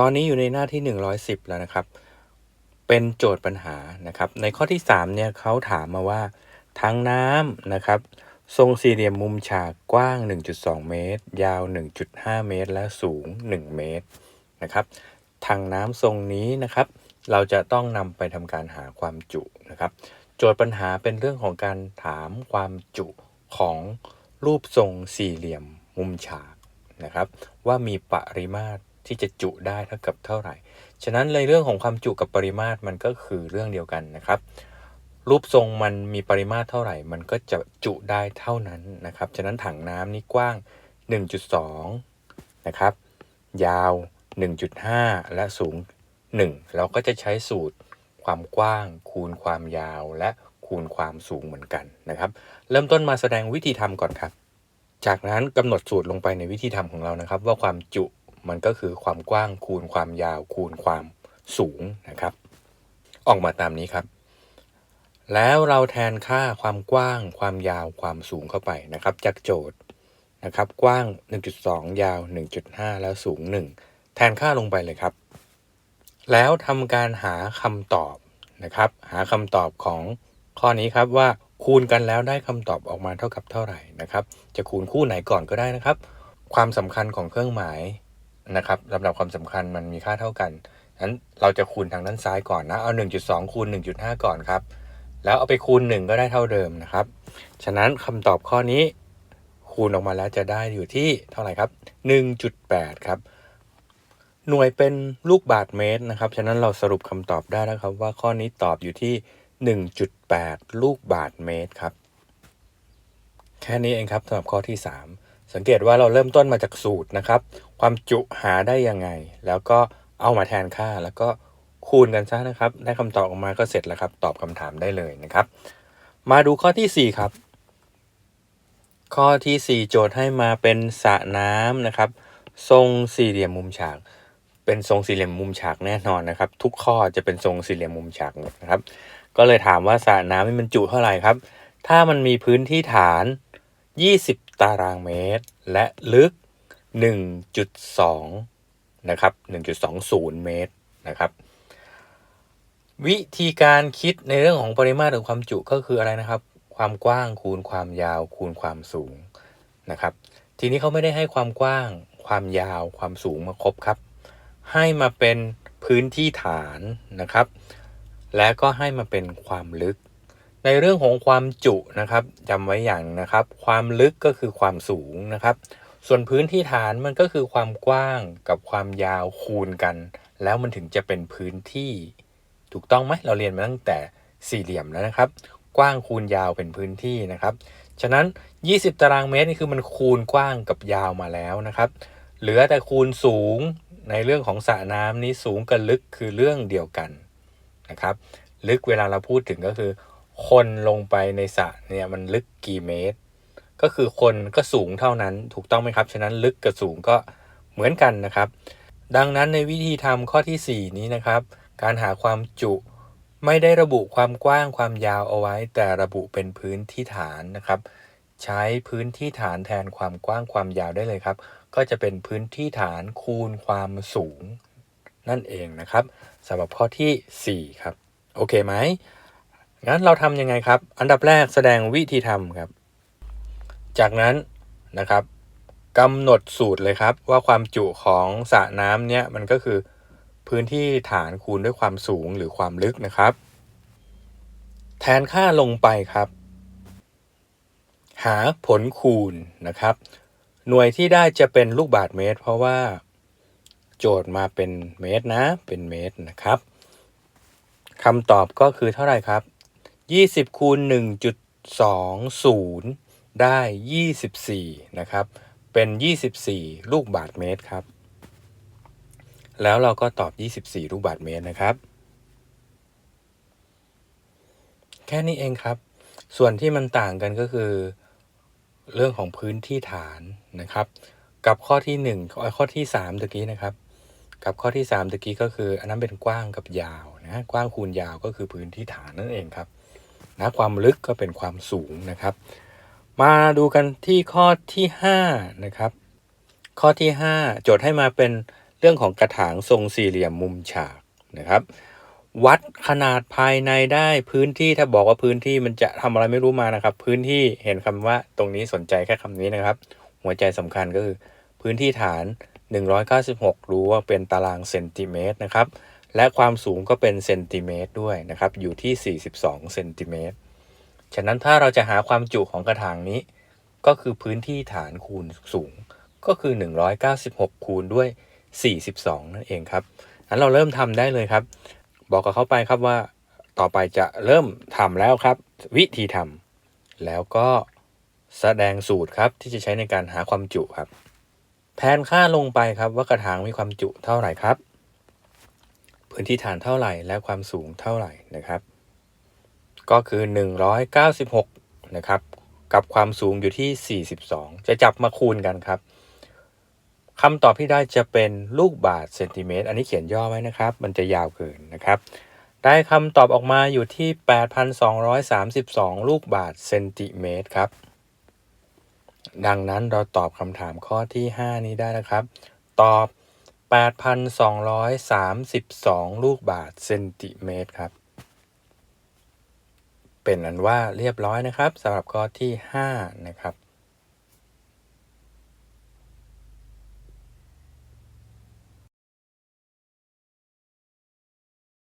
ตอนนี้อยู่ในหน้าที่ 110 แล้วนะครับ เป็นโจทย์ปัญหานะครับ ในข้อที่ 3 เนี่ยเขาถามมาว่าทั้งน้ำนะครับ ทรงสี่เหลี่ยมมุมฉากกว้าง 1.2 เมตร ยาว 1.5 เมตร และสูง 1 เมตรนะครับทางน้ำทรงนี้นะครับ เราจะต้องนำไปทำการหาความจุนะครับ โจทย์ปัญหาเป็นเรื่องของการถามความจุของรูปทรงสี่เหลี่ยมมุมฉากนะครับ ว่ามีปริมาตร ที่จะจุได้เท่ากับเท่าไหร่ ฉะนั้นในเรื่องของความจุกับปริมาตรมันก็คือเรื่องเดียวกันนะครับ รูปทรงมันมีปริมาตรเท่าไหร่ มันก็จะจุได้เท่านั้นนะครับ ฉะนั้นถังน้ำนี่กว้าง 1.2 นะครับ ยาว 1.5 และสูง 1 เราก็จะใช้สูตรความกว้าง คูณความยาวและคูณความสูงเหมือนกันนะครับ เริ่มต้นมาแสดงวิธีทำก่อนครับ จากนั้นกำหนดสูตรลงไปในวิธีทำของเรานะครับ ว่าความจุ มันก็คือความกว้างคูณความยาวคูณความสูงนะครับ ออกมาตามนี้ครับ แล้วเราแทนค่าความกว้าง ความยาวความสูงเข้าไปนะครับ จากโจทย์นะครับ กว้าง 1.2 ยาว 1.5 แล้วสูง 1 แทนค่าลงไปเลยครับ แล้วทำการหาคำตอบนะครับ หาคำตอบของข้อนี้ครับว่าคูณกันแล้วได้คำตอบออกมาเท่ากับเท่าไหร่นะครับ จะคูณคู่ไหนก่อนก็ได้นะครับ ความสำคัญของเครื่องหมาย นะครับลำดับความสำคัญมันมีค่าเท่ากันนั้นเราจะคูณทางด้านซ้ายก่อนนะ เอา 1.2 คูณ 1.5 ก่อนครับ แล้วเอาไปคูณ 1 ก็ได้เท่าเดิมนะครับ ฉะนั้นคำตอบข้อนี้คูณออกมาแล้วจะได้อยู่ที่เท่าไหร่ครับ 1.8 ครับ หน่วยเป็นลูกบาทเมตรนะครับ ฉะนั้นเราสรุปคำตอบได้นะครับ ว่าข้อนี้ตอบอยู่ที่ 1.8 ลูกบาทเมตรครับ แค่นี้เองครับสำหรับข้อที่ 3 สังเกตว่าเราเริ่มต้นมาจากสูตรนะครับ ความจุหาได้ยังไง แล้วก็เอามาแทนค่าแล้วก็คูณกันซะนะครับ ได้คำตอบออกมาก็เสร็จแล้วครับ ตอบคำถามได้เลยนะครับ มาดูข้อที่ 4 ครับ ข้อที่ 4 โจทย์ให้มาเป็นสระน้ำนะครับ ทรงสี่เหลี่ยมมุมฉาก เป็นทรงสี่เหลี่ยมมุมฉากแน่นอนนะครับ ทุกข้อจะเป็นทรงสี่เหลี่ยมมุมฉากหมดนะครับ ก็เลยถามว่าสระน้ำมันจุเท่าไหร่ครับ ถ้ามันมีพื้นที่ฐาน 20 ตารางเมตร และลึก 1.2 นะครับ 1.20 เมตรนะครับ วิธีการคิดในเรื่องของปริมาตรหรือความจุก็คืออะไรนะครับ ความกว้างคูณความยาวคูณความสูงนะครับ ทีนี้เขาไม่ได้ให้ความกว้าง ความยาวความสูงมาครบครับ ให้มาเป็นพื้นที่ฐานนะครับ และก็ให้มาเป็นความลึก ในเรื่องของความจุนะครับจำไว้อย่างนะครับ ความลึกก็คือความสูงนะครับ ส่วนพื้นที่ฐานมันก็คือความกว้างกับความยาวคูณกัน แล้วมันถึงจะเป็นพื้นที่ ถูกต้องไหมเราเรียนมาตั้งแต่สี่เหลี่ยมแล้วนะครับ กว้างคูณยาวเป็นพื้นที่นะครับ ฉะนั้น 20 ตารางเมตรนี่คือมันคูณกว้างกับยาวมาแล้วนะครับ เหลือแต่คูณสูงในเรื่องของสระน้ำนี้สูงกับลึกคือเรื่องเดียวกันนะครับ ลึกเวลาเราพูดถึงก็คือ คนลงไปในสระเนี่ยมันลึกกี่เมตร ก็คือคนก็สูงเท่านั้นถูกต้องไหมครับ ฉะนั้นลึกกับสูงก็เหมือนกันนะครับ ดังนั้นในวิธีทำข้อทีสี่ 4 นี้นะครับ การหาความจุไม่ได้ระบุความกว้างความยาวเอาไว้ แต่ระบุเป็นพื้นที่ฐานนะครับ ใช้พื้นที่ฐานแทนความกว้างความยาวได้เลยครับ ก็จะเป็นพื้นที่ฐานคูณความสูง นั่นเองนะครับสำหรับข้อที่ 4 ครับ โอเคไหม งั้นเราทำยังไงครับ อันดับแรกแสดงวิธีทำครับ จากนั้นนะครับกำหนดสูตรเลยครับ ว่าความจุของสระน้ำเนี่ยมันก็คือพื้นที่ฐานคูณด้วยความสูงหรือความลึกนะครับ แทนค่าลงไปครับ หาผลคูณนะครับ หน่วยที่ได้จะเป็นลูกบาศก์เมตร เพราะว่าโจทย์มาเป็นเมตรนะเป็นเมตรนะครับคำตอบก็คือเท่าไหร่ครับ 20คูณ1.20 ได้ 24 นะครับ เป็น 24 ลูกบาศก์เมตรครับ แล้วเราก็ตอบ 24 ลูกบาศก์เมตรนะครับ แค่นี้เองครับ ส่วนที่มันต่างกันก็คือ เรื่องของพื้นที่ฐานนะครับ กับข้อที่ 1 ข้อที่ 3ตะกี้นะครับกับข้อที่3ตะกี้ก็คือ อันนั้นเป็นกว้างกับยาวนะกว้างคูณยาวก็คือพื้นที่ฐานนั่นเองครับ นะความลึกก็เป็นความสูงนะครับ มาดูกันที่ข้อที่5นะครับข้อที่ 5 โจทย์ให้มาเป็นเรื่องของกระถางทรงสี่เหลี่ยมมุมฉากนะครับ วัดขนาดภายในได้พื้นที่ถ้าบอกว่าพื้นที่มันจะทำอะไรไม่รู้มานะครับ พื้นที่เห็นคำว่าตรงนี้สนใจแค่คำนี้นะครับ หัวใจสำคัญก็คือ พื้นที่ฐาน 196 รู้ว่าเป็นตารางเซนติเมตรนะครับ และความสูงก็เป็นเซนติเมตรด้วยนะครับ อยู่ที่ 42เซนติเมตร ฉะนั้นถ้าเราจะหาความจุของกระถางนี้ ก็คือพื้นที่ฐานคูณสูง ก็คือ 196 คูณด้วย 42 นั่นเองครับงั้นเราเริ่มทำได้เลยครับ บอกกับเขาไปครับว่าต่อไปจะเริ่มทำแล้วครับ วิธีทำแล้วก็แสดงสูตรครับที่จะใช้ในการหาความจุครับ แทนค่าลงไปครับว่ากระถางมีความจุเท่าไหร่ครับ พื้นที่ฐานเท่าไหร่ และความสูงเท่าไหร่นะครับ ก็คือ 196 นะครับ กับความสูงอยู่ที่ 42 จะจับมาคูณกันครับคำตอบที่ได้จะเป็นลูกบาทเซนติเมตร อันนี้เขียนย่อไว้นะครับ มันจะยาวเกินนะครับ ได้คำตอบออกมาอยู่ที่ 8,232 ลูกบาทเซนติเมตรครับ ดังนั้นเราตอบคำถามข้อที่ 5 นี้ได้นะครับ ตอบ 8,232 ลูกบาทเซนติเมตรครับ เป็นอันว่าเรียบร้อยนะครับสำหรับข้อที่ 5 นะครับ